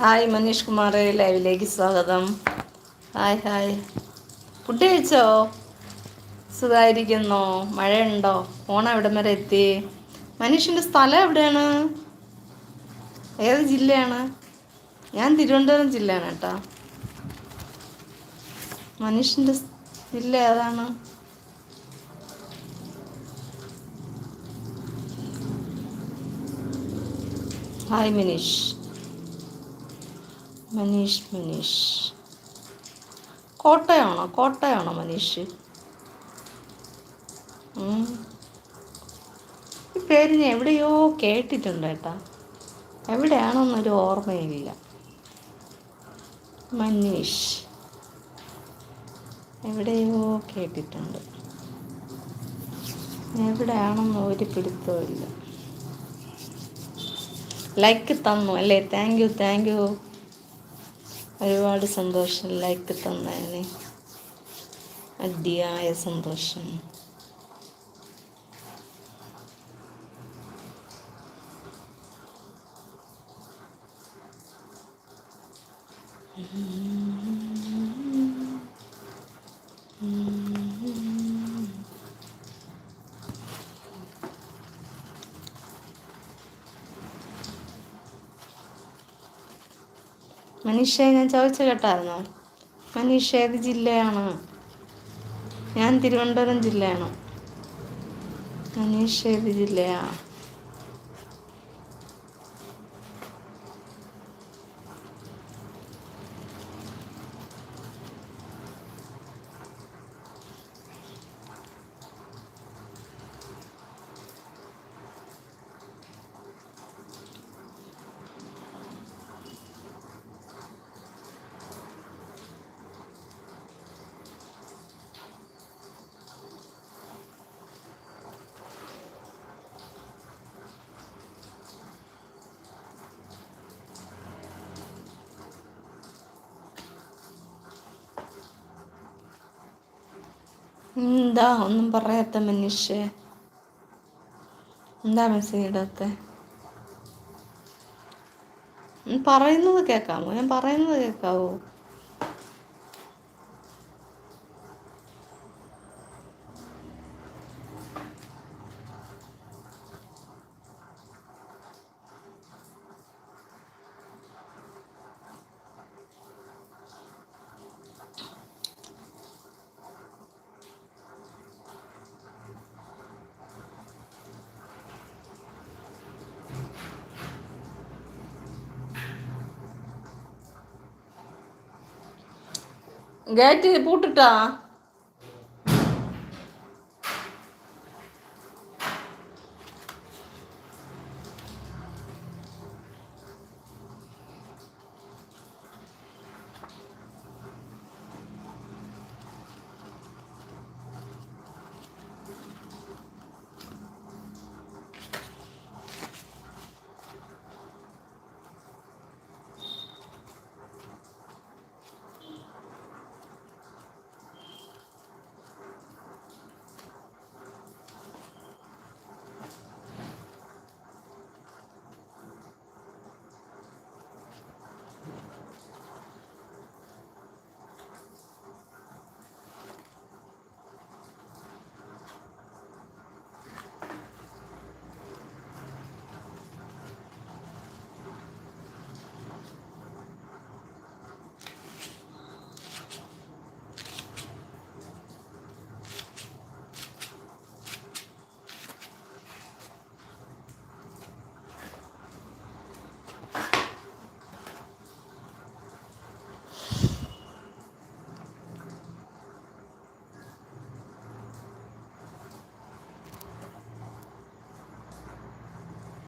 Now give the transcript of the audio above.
Hi Manish Kumar ലൈവിലേക്ക് സ്വാഗതം. Hi hi. Food കഴിച്ചോ? സുഖമായിരിക്കുന്നോ മഴയുണ്ടോ? ഫോൺ എവിടം വരെ എത്തി? മനീഷിന്റെ സ്ഥലം എവിടെയാണ്? ഏത് ജില്ലയാണ്? ഞാൻ തിരുവനന്തപുരം ജില്ലയാണ് കേട്ടോ. മനീഷിന്റെ ജില്ല ഏതാണ്? ഹായ് മനീഷ്. മനീഷ് മനീഷ്. കോട്ടയാണോ? കോട്ടയാണോ മനീഷ്? ഈ പേര് ഞാൻ എവിടെയോ കേട്ടിട്ടുണ്ട് കേട്ടാ. എവിടെയാണെന്നൊരു ഓർമ്മയില്ല. മനീഷ്. എവിടെയോ കേട്ടിട്ടുണ്ട്. എവിടെയാണെന്ന് ഒരു പിടുത്തമില്ല ലൈക്ക് തന്നു അല്ലേ? താങ്ക് യു താങ്ക് യു ഒരുപാട് സന്തോഷം ലൈക്ക് തന്നതിന്. അതിയായ സന്തോഷം. മനീഷ ഞാൻ ചോദിച്ചു കേട്ടായിരുന്നോ? മനീഷ ഏത് ജില്ലയാണ്? ഞാൻ തിരുവനന്തപുരം ജില്ലയാണ്. മനീഷ ഏത് ജില്ലയാ? എന്താ? ഒന്നും പറയാത്ത മനുഷ്യ. എന്താ മെസ്സേജ് ഇടാത്ത? പറയുന്നത് കേൾക്കാമോ ഞാൻ പറയുന്നത് കേൾക്കാവോ கேட்டு போட்டுட்டான்.